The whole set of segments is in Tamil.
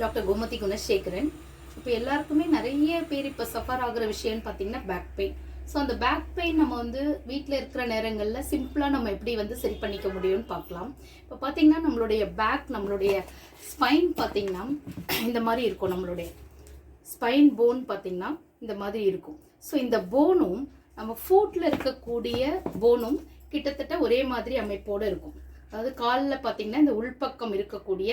டாக்டர் கோமதி குணசேகரன். இப்போ எல்லாருக்குமே நிறைய பேர் இப்போ சஃபர் ஆகுற விஷயம்னு பார்த்தீங்கன்னா பேக் பெயின் ஸோ அந்த பேக் பெயின் நம்ம வந்து வீட்டில் இருக்கிற நேரங்களில் சிம்பிளாக நம்ம எப்படி வந்து சரி பண்ணிக்க முடியும்னு பார்க்கலாம் இப்போ பார்த்தீங்கன்னா நம்மளுடைய பேக் நம்மளுடைய ஸ்பைன் பார்த்தீங்கன்னா இந்த மாதிரி இருக்கும் நம்மளுடைய ஸ்பைன் போன் பார்த்தீங்கன்னா இந்த மாதிரி இருக்கும். ஸோ இந்த போனும் நம்ம ஃபூட்டில் இருக்கக்கூடிய போனும் கிட்டத்தட்ட ஒரே மாதிரி அமைப்போடு இருக்கும். அதாவது காலில் பார்த்தீங்கன்னா இந்த உள்பக்கம் இருக்கக்கூடிய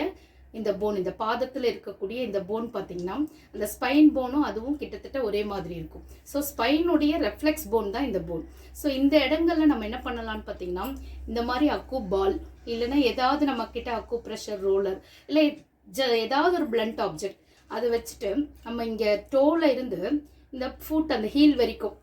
இந்த போன் இந்த பாதத்தில் இருக்கக்கூடிய இந்த போன் பார்த்தீங்கன்னா அந்த ஸ்பைன் போனும் அதுவும் கிட்டத்தட்ட ஒரே மாதிரி இருக்கும். ஸோ ஸ்பைனுடைய ரெஃப்ளெக்ஸ் போன் தான் இந்த போன் ஸோ இந்த இடங்கள்ல நம்ம என்ன பண்ணலாம்னு பார்த்தீங்கன்னா இந்த மாதிரி அக்கு பால் இல்லைன்னா ஏதாவது நம்ம கிட்ட அக்கு ப்ரெஷர் ரோலர் இல்லை ஜ ஏதாவது ஒரு பிளண்ட் ஆப்ஜெக்ட் அதை வச்சுட்டு நம்ம இங்கே டோல இருந்து இந்த ஃபுட் அந்த ஹீல் வரைக்கும்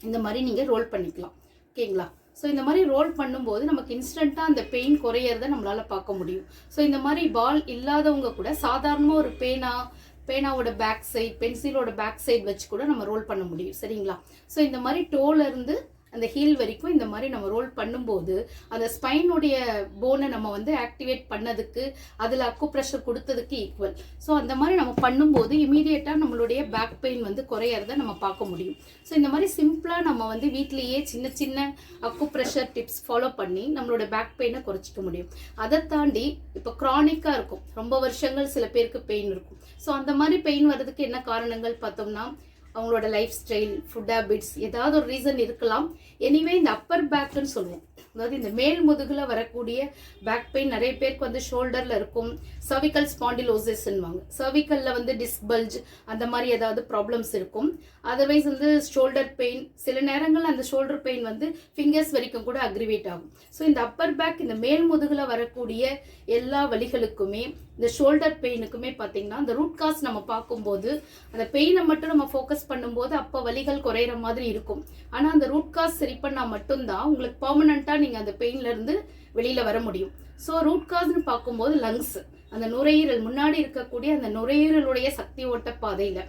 இந்த மாதிரி நீங்கள் ரோல் பண்ணிக்கலாம். ஓகேங்களா? ஸோ இந்த மாதிரி ரோல் பண்ணும்போது நமக்கு இன்ஸ்டண்ட்டாக அந்த பெயின் குறையிறத நம்மளால் பார்க்க முடியும். ஸோ இந்த மாதிரி பால் இல்லாதவங்க கூட சாதாரணமாக ஒரு பேனா பேனாவோட பேக் சைட் பென்சிலோட பேக் சைட் வச்சு கூட நம்ம ரோல் பண்ண முடியும். சரிங்களா? ஸோ இந்த மாதிரி டோல இருந்து அந்த ஹீல் வரைக்கும் இந்த மாதிரி நம்ம ரோல் பண்ணும்போது அந்த ஸ்பைனுடைய போனை நம்ம வந்து ஆக்டிவேட் பண்ணதுக்கு அதில் அக்கு ப்ரெஷர் கொடுத்ததுக்கு ஈக்குவல் ஸோ அந்த மாதிரி நம்ம பண்ணும்போது இமீடியட்டாக நம்மளுடைய பேக் பெயின் வந்து குறையறத நம்ம பார்க்க முடியும். ஸோ இந்த மாதிரி சிம்பிளாக நம்ம வந்து வீட்லேயே சின்ன சின்ன அக்கு ப்ரெஷர் டிப்ஸ் ஃபாலோ பண்ணி நம்மளோட பேக் பெயினை குறைச்சிக்க முடியும். அதை தாண்டி இப்போ க்ரானிக்காக இருக்கும். ரொம்ப வருஷங்கள் சில பேருக்கு பெயின் இருக்கும். ஸோ அந்த மாதிரி பெயின் வர்றதுக்கு என்ன காரணங்கள் பார்த்தோம்னா அவங்களோட லைஃப் ஸ்டைல் ஃபுட் ஹேபிட்ஸ் ஏதாவது ஒரு ரீசன் இருக்கலாம். எனிவே இந்த அப்பர் பேக்குன்னு சொல்லுவோம். அதாவது இந்த மேல் முதுகில் வரக்கூடிய பேக் பெயின் நிறைய பேருக்கு வந்து ஷோல்டரில் இருக்கும். சர்விக்கல் ஸ்பாண்டிலோசிஸ்ன்னுவாங்க சர்விக்கலில் வந்து டிஸ்பல்ஜ் அந்த மாதிரி ஏதாவது ப்ராப்ளம்ஸ் இருக்கும். அதர்வைஸ் வந்து ஷோல்டர் பெயின் சில நேரங்களில் அந்த ஷோல்டர் பெயின் வந்து ஃபிங்கர்ஸ் வரைக்கும் கூட அக்ரிவேட் ஆகும். ஸோ இந்த அப்பர் பேக் இந்த மேல் முதுகில் வரக்கூடிய எல்லா வழிகளுக்குமே இந்த ஷோல்டர் பெயினுக்குமே பார்த்தீங்கன்னா அந்த ரூட் காஸ் நம்ம பார்க்கும்போது அந்த பெயினை மட்டும் நம்ம ஃபோக்கஸ் பண்ணும்போது அப்போ வலிகள் குறையிற மாதிரி இருக்கும். ஆனால் அந்த ரூட் காஸ் சரி பண்ணால் மட்டும்தான் உங்களுக்கு பர்மனண்ட்டாக நீங்கள் அந்த பெயின்ல இருந்து வெளியில் வர முடியும். ஸோ ரூட் காஸ்னு பார்க்கும்போது லங்ஸ் அந்த நுரையீரல் முன்னாடி இருக்கக்கூடிய அந்த நுரையீரலுடைய சக்தி ஓட்ட பாதையில்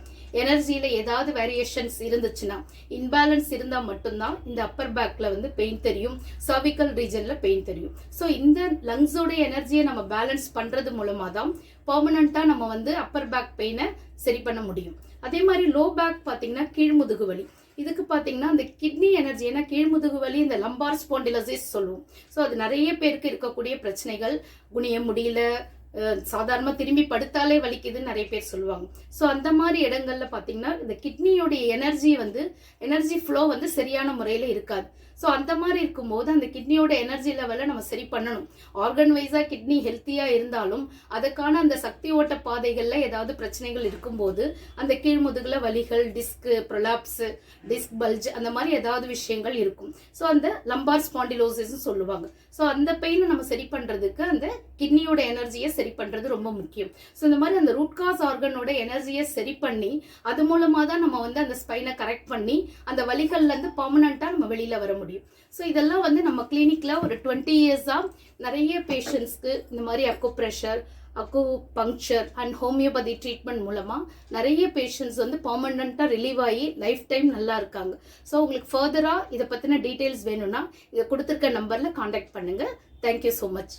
எனர்ஜியில் ஏதாவது வேரியேஷன்ஸ் இருந்துச்சுன்னா இன்பேலன்ஸ் இருந்தால் மட்டும்தான் இந்த அப்பர் பேக்கில் வந்து பெயின் தெரியும் சர்விக்கல் ரீஜனில் பெயின் தெரியும். ஸோ இந்த லங்ஸோட எனர்ஜியை நம்ம பேலன்ஸ் பண்ணுறது மூலமாக தான் பர்மனண்ட்டாக நம்ம வந்து அப்பர் பேக் பெயினை சரி பண்ண முடியும். அதே மாதிரி லோ பேக் பார்த்தீங்கன்னா கீழ்முதுகு வலி. இதுக்கு பார்த்தீங்கன்னா அந்த கிட்னி எனர்ஜி ஏன்னா கீழ்முதுகு வலி இந்த லம்பார் ஸ்பாண்டிலசிஸ் சொல்லுவோம். ஸோ அது நிறைய பேருக்கு இருக்கக்கூடிய பிரச்சனைகள். குனிய முடியல சாதாரணமாக திரும்பி படுத்தாலே வலிக்குதுன்னு நிறைய பேர் சொல்லுவாங்க. ஸோ அந்த மாதிரி இடங்கள்ல பார்த்தீங்கன்னா இந்த கிட்னியோடைய எனர்ஜி வந்து எனர்ஜி ஃப்ளோ வந்து சரியான முறையில் இருக்காது. ஸோ அந்த மாதிரி இருக்கும்போது அந்த கிட்னியோட எனர்ஜி லெவலை நம்ம சரி பண்ணணும். ஆர்கன் வைஸாக கிட்னி ஹெல்த்தியாக இருந்தாலும் அதுக்கான அந்த சக்தி ஓட்ட பாதைகளில் ஏதாவது பிரச்சனைகள் இருக்கும்போது அந்த கீழ்முதுகில் வலிகள் டிஸ்க்கு ப்ரொலாப்ஸு டிஸ்க் பல்ஜ் அந்த மாதிரி ஏதாவது விஷயங்கள் இருக்கும். ஸோ அந்த லம்பார் ஸ்பாண்டிலோசிஸ்னு சொல்லுவாங்க. ஸோ அந்த பெயினை நம்ம சரி பண்ணுறதுக்கு அந்த கிட்னியோட எனர்ஜியை சரி சரி பண்ணுறது ரொம்ப முக்கியம். ஸோ இந்த மாதிரி அந்த ரூட் காஸ் ஆர்கனோட எனர்ஜியை சரி பண்ணி அது மூலமாக தான் நம்ம வந்து அந்த ஸ்பைனை கரெக்ட் பண்ணி அந்த வலிகள்லேருந்து பர்மனண்ட்டாக நம்ம வெளியில் வர முடியும். ஸோ இதெல்லாம் வந்து நம்ம கிளினிக்கில் ஒரு டுவெண்ட்டி இயர்ஸாக நிறைய பேஷண்ட்ஸ்க்கு இந்த மாதிரி அக்கு ப்ரெஷர் அக்கு பங்க்சர் அண்ட் ஹோமியோபதி ட்ரீட்மெண்ட் மூலமாக நிறைய பேஷண்ட்ஸ் வந்து பர்மனண்ட்டாக ரிலீவ் ஆகி லைஃப் டைம் நல்லா இருக்காங்க. ஸோ உங்களுக்கு ஃபர்தராக இதை பற்றின டீட்டெயில்ஸ் வேணும்னா இதை கொடுத்துருக்க நம்பரில் காண்டாக்ட் பண்ணுங்கள் தேங்க்யூ ஸோ மச்